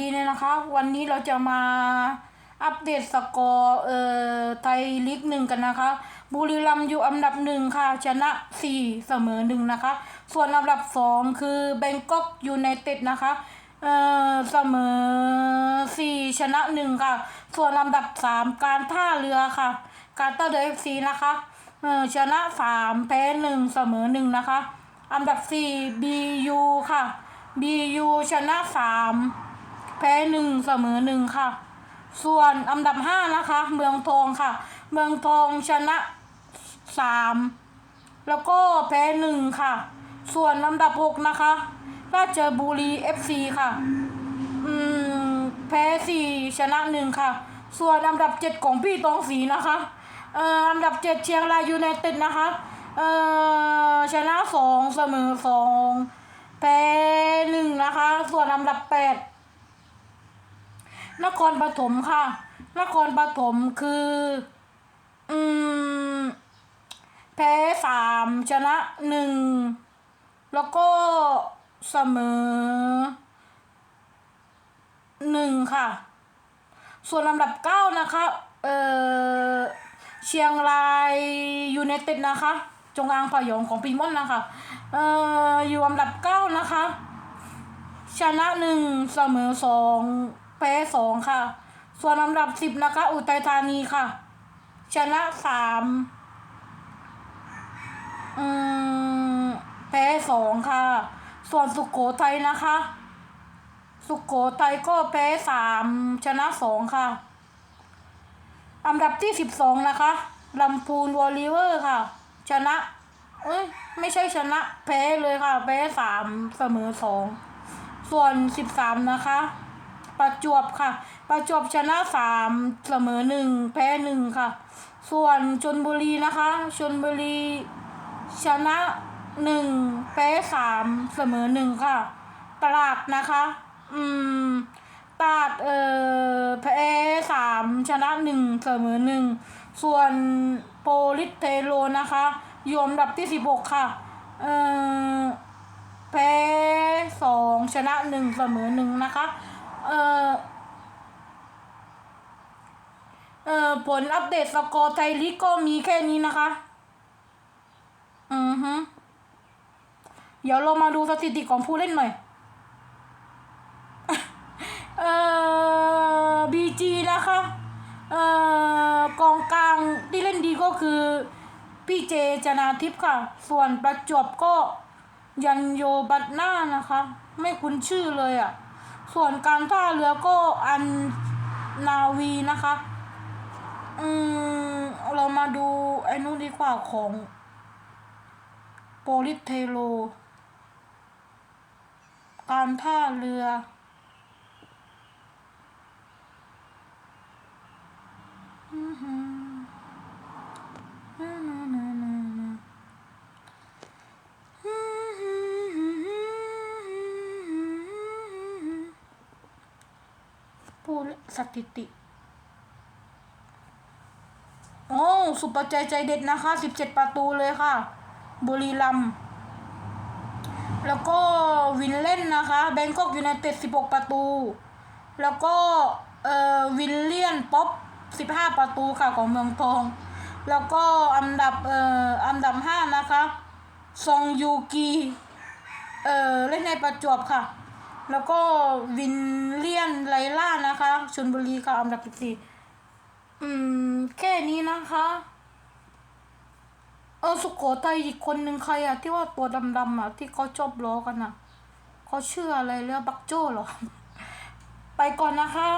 ดีเลยนะคะวันนี้เราจะมาอัปเดตสกอร์เอ่อไทยลีกหนึ่งกันนะคะ บุรีรัมย์อยู่อันดับหนึ่งค่ะ ชนะสี่เสมอหนึ่งนะคะ ส่วนอันดับสองคือแบงกอกยูไนเต็ดนะคะเอ่อเสมอสี่ชนะหนึ่งค่ะ ส่วนอันดับสามการท่าเรือค่ะ การท่าเรือเอฟซีนะคะเอ่อชนะสามแพ้หนึ่งเสมอหนึ่งนะคะ อันดับสี่บียูค่ะ BU ชนะสาม แพ้หนึ่งเสมอหนึ่งค่ะ ส่วนอันดับห้านะคะ เมืองทองค่ะ เมืองทองชนะสามแล้วก็แพ้หนึ่งค่ะ ส่วนอันดับหกนะคะ ราชบุรี FC ค่ะ อืม แพ้สี่ชนะหนึ่งค่ะ ส่วนอันดับเจ็ดของพี่ตองสีนะคะ เอ่ออันดับเจ็ดเชียงรายยูไนเต็ดนะคะ เอ่อ ชนะสองเสมอสองแพ้หนึ่งนะคะ ส่วนอันดับแปด นครปฐมค่ะ นครปฐมคือ อืม แพ้สามชนะหนึ่ง แล้วก็เสมอหนึ่งค่ะ ส่วนลำดับเก้านะคะ เออเชียงรายยูไนเต็ดนะคะ จงอางพยองของปีมอนนะคะ เอ่ออยู่อันดับเก้านะคะ ชนะหนึ่งเสมอสอง แพ้สองค่ะ ส่วนอันดับสิบนะคะ อุทัยธานีค่ะ ชนะสามอืมแพ้สองค่ะ ส่วนสุโขทัยนะคะ สุโขทัยก็แพ้สามชนะสองค่ะอันดับที่สิบสองนะคะลำพูนวอลเลเวอร์ค่ะ ชนะเอ้ยไม่ใช่ชนะแพ้เลยค่ะแพ้สามเสมอสองส่วนสิบสามนะคะ ประจวบค่ะ ประจวบชนะสามเสมอหนึ่งแพ้หนึ่งค่ะ ส่วนชนบุรีนะคะชนบุรีชนะหนึ่งแพ้สามเสมอหนึ่งค่ะ ตลาดนะคะ อืมตลาดเอ่อแพ้สามชนะหนึ่งเสมอหนึ่งส่วนโปลิสเทโลนะคะยอันดับที่สิบหกค่ะ เอ่อแพ้สองชนะหนึ่งเสมอหนึ่งนะคะ เอ่อเอ่อผลอัปเดตสกอร์ไทยลีกก็มีแค่นี้นะคะ อือฮึเดี๋ยวเรามาดูสถิติของผู้เล่นหน่อย เอ่อบีจีนะคะ เอ่อกองกลางที่เล่นดีก็คือ พี่เจจนาทิพย์ค่ะ ส่วนประจวบก็ยันโยบัตหน้านะคะ ไม่คุ้นชื่อเลยอะ่ะ ส่วนการท่าเรือก็อันนาวีนะคะ อืม เรามาดูไอ้นู้นดีกว่าของโปลิเทโล การท่าเรือ ผู้สถิติ โอ้สุปใจใจเด็ดนะคะสิบเจ็ดประตูเลยค่ะ บุรีรัมย์แล้วก็วินเล่นนะคะแบงกอกยูไนเต็ดสิบหกประตู แล้วก็เอ่อวินเลียนป๊อปสิบห้าประตูค่ะของเมืองทอง แล้วก็อันดับเอ่ออันดับห้านะคะซองยูกีเอ่อเล่นในประจวบค่ะ แล้วก็วินเลียนไลล่านะคะชนบุรีค่ะอันดับสิบสี่อืม แค่นี้นะคะเออสุโขทัยอีกคนหนึ่งใครอะที่ว่าตัวดำๆอะที่เขาชอบล้อกันอะเขาชื่ออะไรเรียกบักโจ้เหรอ ไปก่อนนะคะ